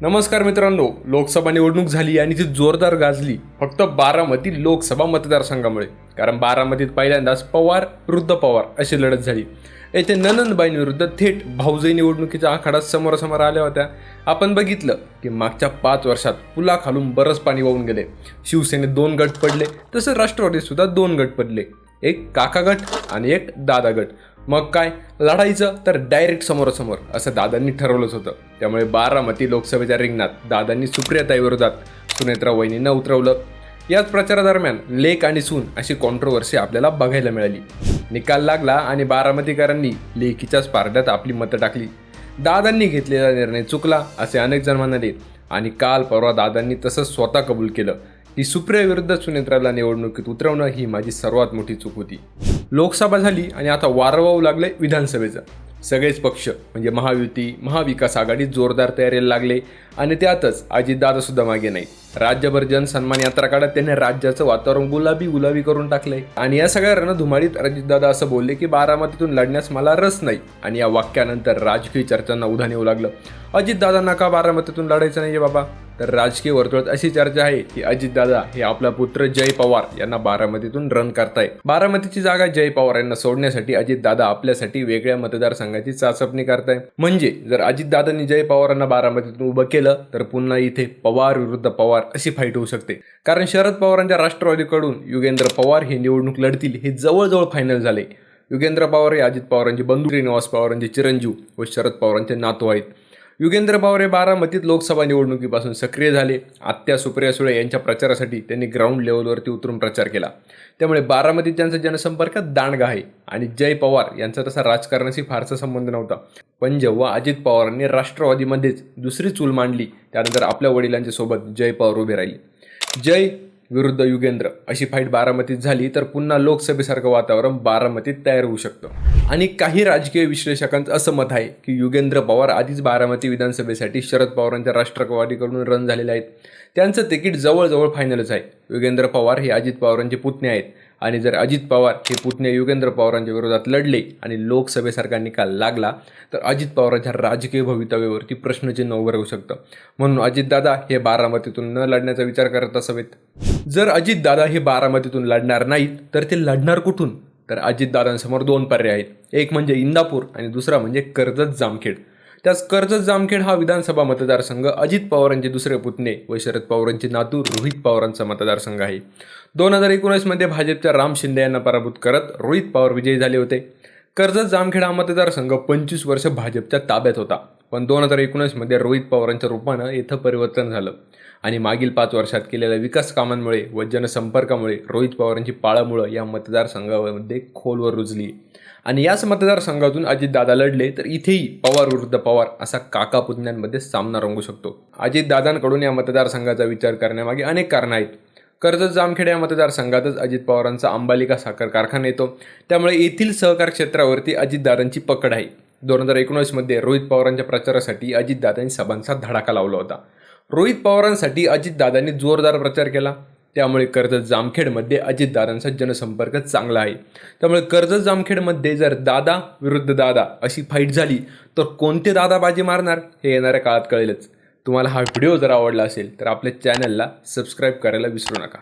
नमस्कार मित्रांनो लोकसभा निवडणूक झाली आणि ती जोरदार गाजली. फक्त बारामती लोकसभा मतदारसंघामुळे. कारण बारामतीत पहिल्यांदाच पवार विरुद्ध पवार अशी लढत झाली. येथे ननंदबाई विरुद्ध थेट भाऊजाई निवडणुकीच्या आखाडा समोरासमोर आल्या होत्या. आपण बघितलं की मागच्या पाच वर्षात पुलाखालून बरंच पाणी वाहून गेले. शिवसेनेत दोन गट पडले तसं राष्ट्रवादीत सुद्धा दोन गट पडले. एक काका गट आणि एक दादा गट मग काय? लढायचं? तर डायरेक्ट समोरासमोर असं दादांनी ठरवलंच होतं. त्यामुळे बारामती लोकसभेच्या रिंगणात दादांनी सुप्रियाताईविरोधात सुनेत्रा वहिनींना उतरवलं. याच प्रचारादरम्यान लेक आणि सून अशी कॉन्ट्रोवर्सी आपल्याला बघायला मिळाली. निकाल लागला आणि बारामतीकरांनी लेकीच्याच पारड्यात आपली मतं टाकली. दादांनी घेतलेला निर्णय चुकला असे अनेक जण म्हणाले. आणि काल परवा दादांनी तसंच स्वतः कबूल केलं. ही सुप्रिया विरुद्ध सुनेत्राला निवडणुकीत उतरवणं ही माझी सर्वात मोठी चूक होती. लोकसभा झाली आणि आता वारं लागले लागलंय विधानसभेचं. सगळेच पक्ष म्हणजे महायुती महाविकास आघाडी जोरदार तयारीला लागले आणि त्यातच अजितदादा सुद्धा मागे नाही. राज्यभर जनसन्मान यात्रा काढत त्याने राज्याचं वातावरण गुलाबी गुलाबी करून टाकलंय. आणि या सगळ्या रणधुमाळीत अजितदादा असं बोलले की बारामतीतून लढण्यास मला रस नाही. आणि या वाक्यानंतर राजकीय चर्चांना उधाण येऊ लागलं. अजितदादांना का बारामतीतून लढायचं नाही बाबा. तर राजकीय वर्तुळात अशी चर्चा आहे की अजितदादा हे आपला पुत्र जय पवार यांना बारामतीतून रन करताय बारामतीची जागा जय पवार यांना सोडण्यासाठी अजितदादा आपल्यासाठी वेगळ्या मतदारसंघाची चाचपणी करताय म्हणजे जर अजितदादांनी जय पवारांना बारामतीतून उभं केलं तर पुन्हा इथे पवार विरुद्ध पवार अशी फाईट होऊ शकते. कारण शरद पवारांच्या राष्ट्रवादीकडून युगेंद्र पवार हे निवडणूक लढतील हे जवळजवळ फायनल झाले. युगेंद्र पवार हे अजित पवारांचे बंधू श्रीनिवास पवारांचे चिरंजीव व शरद पवारांचे नातू आहेत. युगेंद्र पवार हे बारामतीत लोकसभा निवडणुकीपासून सक्रिय झाले. आत्या सुप्रिया सुळे यांच्या प्रचारासाठी त्यांनी ग्राउंड लेवलवरती उतरून प्रचार केला. त्यामुळे बारामतीत त्यांचा जनसंपर्क दांडगा आहे आणि जय पवार यांचा तसा राजकारणाशी फारसा संबंध नव्हता. पण जेव्हा अजित पवारांनी राष्ट्रवादीमध्येच दुसरी चूल मांडली. त्यानंतर आपल्या वडिलांच्या सोबत जय पवार उभे राहिले. जय विरुद्ध युगेंद्र. अशी फाईट बारामतीत झाली तर पुन्हा लोकसभेसारखं वातावरण बारामतीत तयार होऊ शकतं. आणि काही राजकीय विश्लेषकांचं असं मत आहे की युगेंद्र पवार आधीच बारामती विधानसभेसाठी शरद पवारांच्या राष्ट्रवादीकडून रन झालेले आहेत. त्यांचं तिकीट जवळजवळ फायनलच आहे. युगेंद्र पवार हे अजित पवारांचे पुतणे आहेत. आणि जर अजित पवार हे पुतणे युगेंद्र पवारांच्या विरोधात लढले आणि लोकसभेसारखा निकाल लागला तर अजित पवारांच्या राजकीय भवितव्यावरती प्रश्नचिन्ह उभं राहू शकतं. म्हणून अजितदादा हे बारामतीतून न लढण्याचा विचार करत असावेत. जर अजितदादा हे बारामतीतून लढणार नाहीत तर ते लढणार कुठून? तर अजितदादांसमोर दोन पर्याय आहेत. एक म्हणजे इंदापूर आणि दुसरा म्हणजे कर्जत जामखेड. त्याच कर्जत जामखेड हा विधानसभा मतदारसंघ अजित पवारांचे दुसरे पुतणे व शरद पवारांचे नातू रोहित पवारांचा मतदारसंघ आहे. दोन हजार एकोणीसमध्ये भाजपच्या राम शिंदे यांना पराभूत करत रोहित पवार विजयी झाले होते. कर्जत जामखेड हा मतदारसंघ पंचवीस वर्ष भाजपच्या ताब्यात होता. पण दोन हजार एकोणीसमध्ये रोहित पवारांच्या रूपानं इथं परिवर्तन झालं. आणि मागील पाच वर्षात केलेल्या विकास कामांमुळे व जनसंपर्कामुळे रोहित पवारांची पाळमुळं या मतदारसंघामध्ये खोलवर रुजली. आणि याच मतदारसंघातून अजितदादा लढले तर इथेही पवार विरुद्ध पवार असा काका पुतण्यांमध्ये सामना रंगू शकतो. अजितदादांकडून या मतदारसंघाचा विचार करण्यामागे अनेक कारणं आहेत. कर्जत जामखेड या मतदारसंघातच अजित पवारांचा अंबालिका साखर कारखाना येतो. त्यामुळे येथील सहकार क्षेत्रावरती अजितदादांची पकड आहे. दोन हजार एकोणीसमध्ये रोहित पवारांच्या प्रचारासाठी अजितदादांनी सभांचा धडाका लावला होता. रोहित पवारांसाठी अजितदादांनी जोरदार प्रचार केला. त्यामुळे कर्जत जामखेडमध्ये अजितदादांचा जनसंपर्क चांगला आहे. त्यामुळे कर्जत जामखेडमध्ये जर दादा विरुद्ध दादा अशी फाईट झाली तर कोणते दादा बाजी मारणार हे येणाऱ्या काळात कळेलच. तुम्हाला हा व्हिडिओ जर आवडला असेल तर आपल्या चॅनलला सबस्क्राईब करायला विसरू नका.